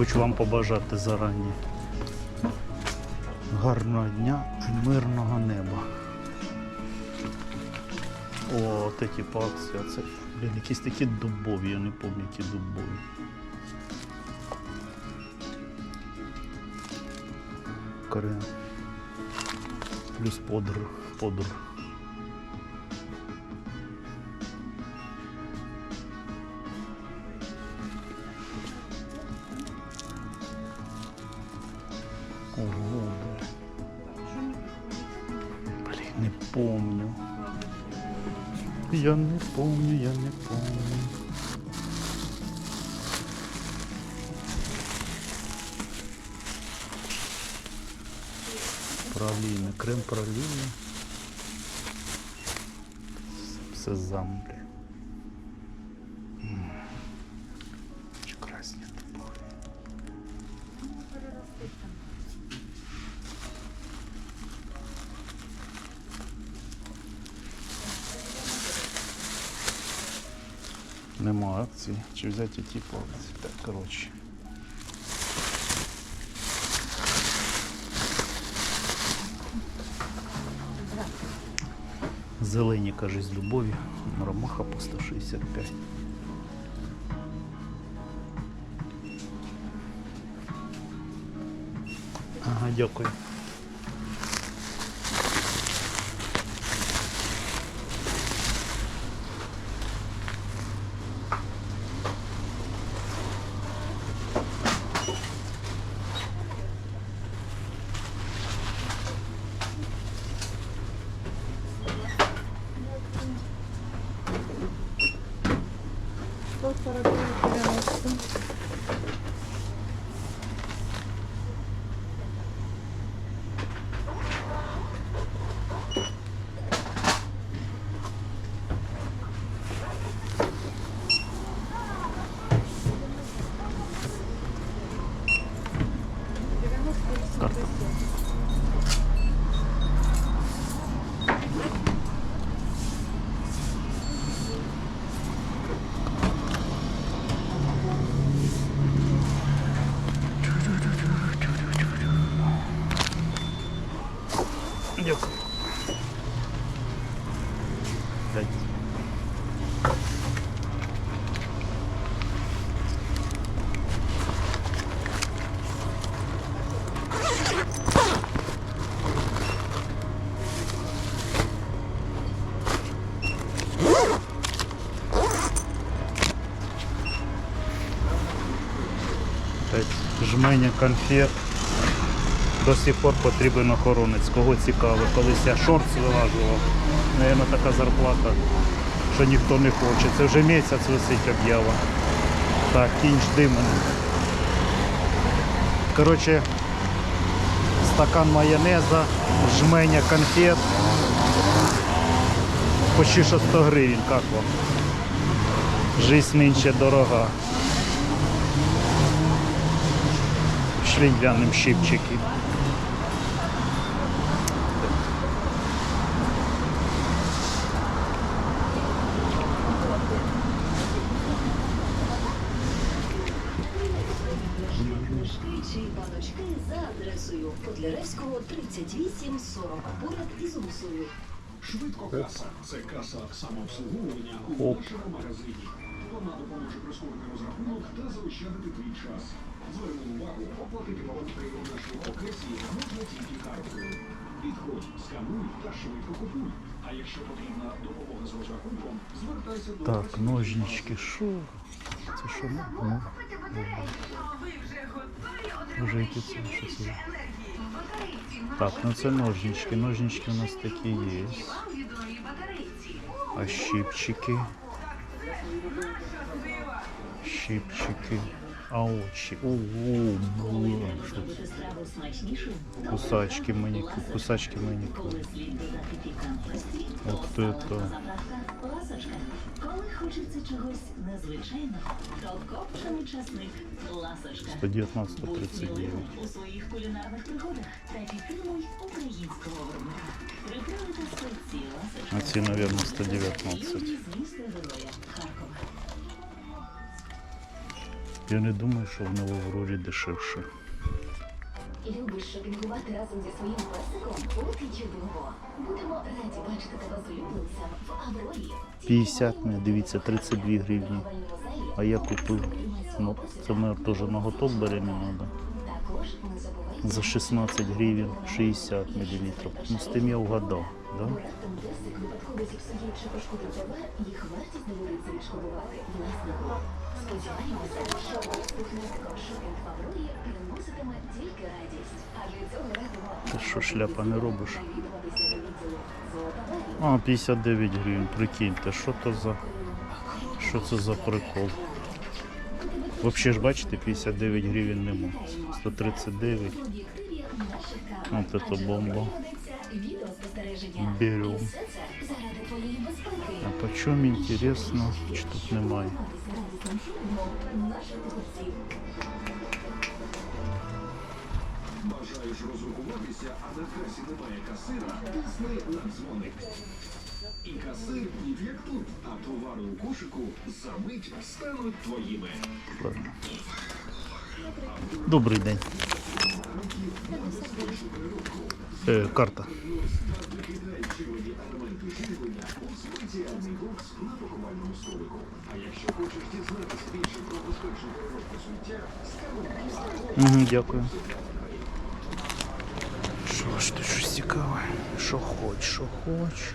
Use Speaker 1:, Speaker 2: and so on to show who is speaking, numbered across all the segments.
Speaker 1: Хочу вам побажати зарані. Гарного дня і мирного неба. О, от ці по. Це, блін, якісь такі дубові, я не пам'ятаю, які дубові. Крем. Плюс подр. Подр. Помню, я не помню. Праліни, крем праліни. Сезам, блін. Нема акції. Чи взяти ті по акції? Так, коротше. Зелені, кажуть, з любові. Ромаха по 165. Ага, дякую. Dört para bir lira alsın. Жменя конфет. До сих пор потрібен охоронець. Кого цікаво, колись я шорт вилажував. Наверно, така зарплата, що ніхто не хоче. Це вже місяць висить об'ява. Так, кінь жди. Коротше, стакан майонеза, жменя конфет. Почти що 100 гривень, як вам? Жизнь нинче дорога. Щипчики.
Speaker 2: Чи баночки за адресою Котляревського 3840 поряд із Гусою.
Speaker 3: Швидко каса. Це каса самообслуговування у
Speaker 1: Оп.
Speaker 3: вашому магазині. Вона допоможе прискорити розрахунок та заощадити твій час. Звернемо увагу, оплатити покупки у нашій окресі можна тільки карткою. Підходь, скануй та швидко купуй. А якщо потрібна допомога з розрахунком, звертайся до
Speaker 1: Так, ножнички, що? Це що? Ну, ну. Вже які це, що це? Так, ну це ножнички. Ножнички у нас такі є. А щипчики. Щипчики. А очі. Ого, блин, що це?
Speaker 2: Робити страву смачнішою,
Speaker 1: Кусачки мені, кусачки мені.
Speaker 2: коли слід додати пікантності, то
Speaker 1: Ух ти, то.
Speaker 2: заправка ласочка. Коли хочеться чогось незвичайного, то копчений часник ласочка.
Speaker 1: 119
Speaker 2: Будь
Speaker 1: 139.
Speaker 2: сміливим у своїх кулінарних пригодах та підтримуй українського виробника. Приправити спеції ласочка.
Speaker 1: А ці, мабуть, 119.
Speaker 2: Юні з міста Героя Харкова.
Speaker 1: Я не думаю, що в Новогрорі дешевше.
Speaker 4: Любиш шопінгувати разом зі своїм песиком? От і чудово. Будемо раді бачити тебе з улюбленцем в Аврорі.
Speaker 1: 50 не, дивіться, 32 гривні. А я купив. Ну, це ми теж на готов беремо треба. За 16 гривень 60 мл. Ну, з тим я вгадав. Да?
Speaker 4: їх вартість доводиться відшкодувати власнику.
Speaker 1: Ти що, шляпа не робиш? А, 59 гривень, прикиньте, що то за. Що це за прикол? Взагалі ж бачите, 59 гривень нема. 139.
Speaker 4: В об'єктиві наших.
Speaker 1: От це бомба. Берем.
Speaker 4: Безпеки.
Speaker 1: А по інтересно, чи тут немає?
Speaker 3: Бажаєш розрахуватися, а на касі немає касира, тисни на дзвоник. І касир ні як тут, а товари у кошику за мить стануть твоїми.
Speaker 1: Добрий день. Е, карта.
Speaker 3: Спеціальний бокс на пакувальному столику. А якщо хочеш дізнатися більше про безпечний крок суття, скануй
Speaker 1: Угу, дякую. Що ж тут щось цікаве? Що хоч, що хоч.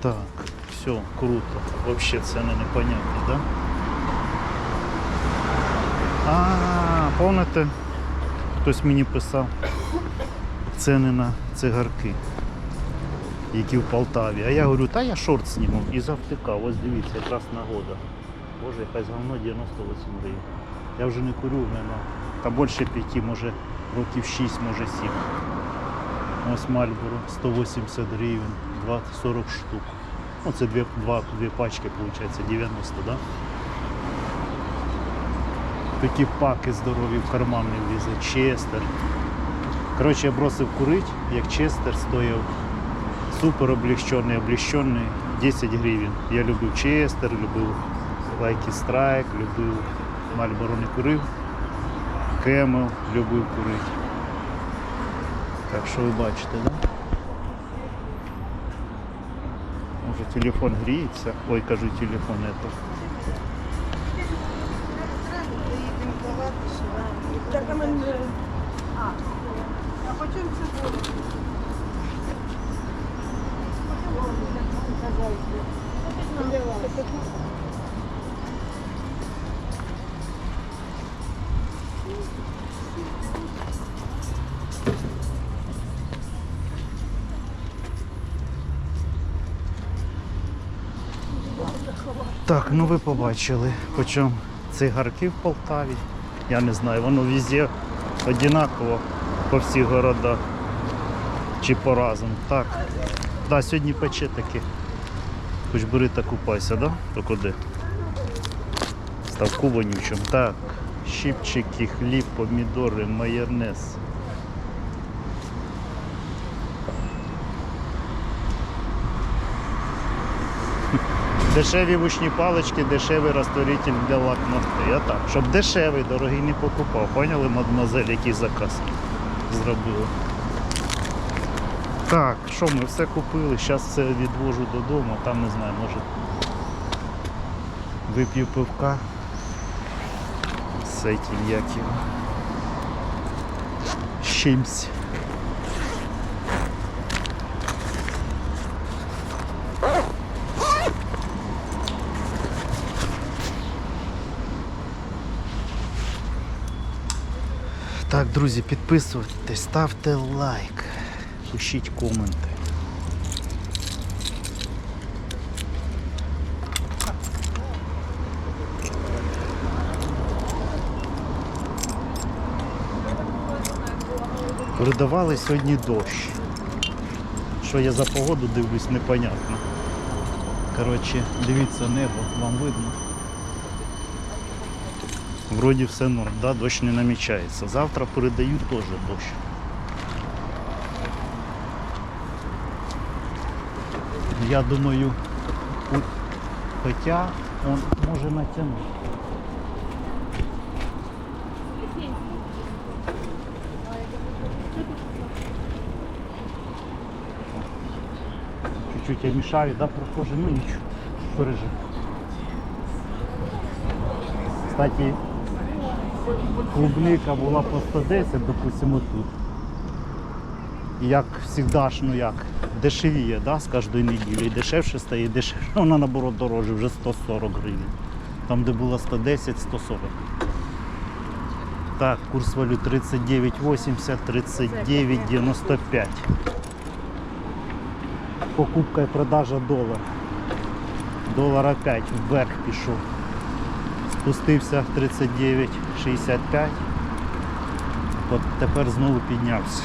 Speaker 1: Так, все, круто. Вообще ціни непонятні, да? А, помните, хтось мені писав ціни на цигарки які в Полтаві. А я говорю, та я шорт зніму і завтикав. Ось дивіться, якраз нагода. Боже, якась говно 98 гривень. Я вже не курю, в мене та більше п'яти, може років 6, може 7. Ось Мальборо 180 гривень, 20, 40 штук. Ну, це дві, два, дві пачки, виходить, 90, да? Такі паки здорові в карман не влізе. Честер. Коротше, я бросив курити, як Честер стояв супер облегченный, облегченный 10 гривен. Я любив Честер, любив Лайки Страйк, любив Мальборо не курив, Кемел любив курити. Так що ви бачите, да? Може телефон гріється. Ой, кажу, телефон это.
Speaker 5: Так,
Speaker 1: ну ви побачили, почому цигарки в Полтаві. Я не знаю, воно везде однаково по всіх городах. Чи по разом. Так. Да, сьогодні пече таки. Хоч бери та купайся, да? То куди? Ставку вонючим. Так. Щипчики, хліб, помідори, майонез. Дешеві вушні палички, дешевий розтворитель для лак. А так, щоб дешевий, дорогий не покупав. Поняли, мадемуазель, який заказ зробили? Так, що ми все купили, зараз все відвожу додому, там не знаю, може вип'ю пивка з цим яким чимсь. Так, друзі, підписуйтесь, ставте лайк, пишіть коменти. Передавали сьогодні дощ. Що я за погоду дивлюсь, непонятно. Коротше, дивіться небо, вам видно. Вроді все норм, да? дощ не намічається. Завтра передають теж дощ. Я думаю, хоча он може натягнути. Чуть-чуть я мешаю, да, прохожий, ну ничего, пережив. Кстати, клубника була по 110, допустимо, тут. Як завжди ну як, дешевіє, да, з кожної неділі. Дешевше стає, дешевше, вона наоборот дорожче, вже 140 гривень. Там, де було 110, 140. Так, курс валют 39,80, 39,95. Покупка і продажа долара. Долар опять вверх пішов. Спустився 39,65. От тепер знову піднявся.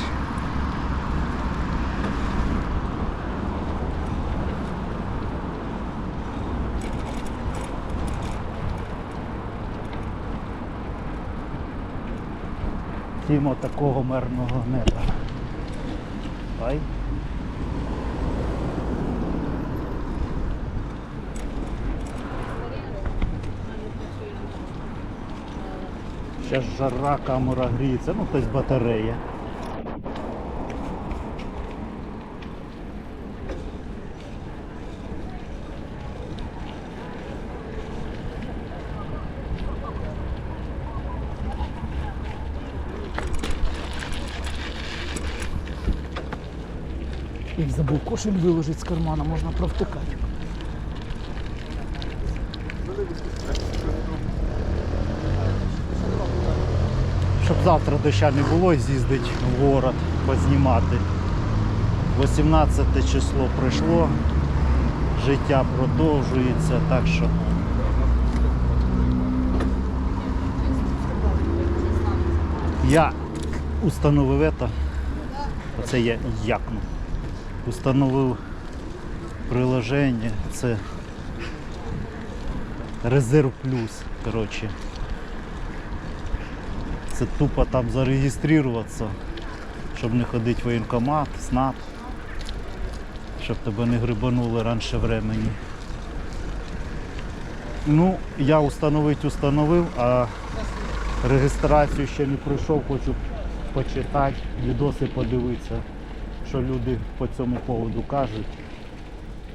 Speaker 1: Тімо такого мирного неба. Ай. Зараз жара, камера гріється, ну тобто батарея. Забув кошель виложити з кармана, можна провтикати. Щоб завтра доща не було, з'їздить в город, познімати. 18 число пройшло, життя продовжується, так що. Я установив это, оце я якну. Установив приложення, це Резерв Плюс, коротше. Це тупо там зареєструватися, щоб не ходити в воєнкомат, СНАП, щоб тебе не грибанули раніше времени. Ну, я установити установив, а реєстрацію ще не пройшов, хочу почитати, відоси подивитися, що люди по цьому поводу кажуть.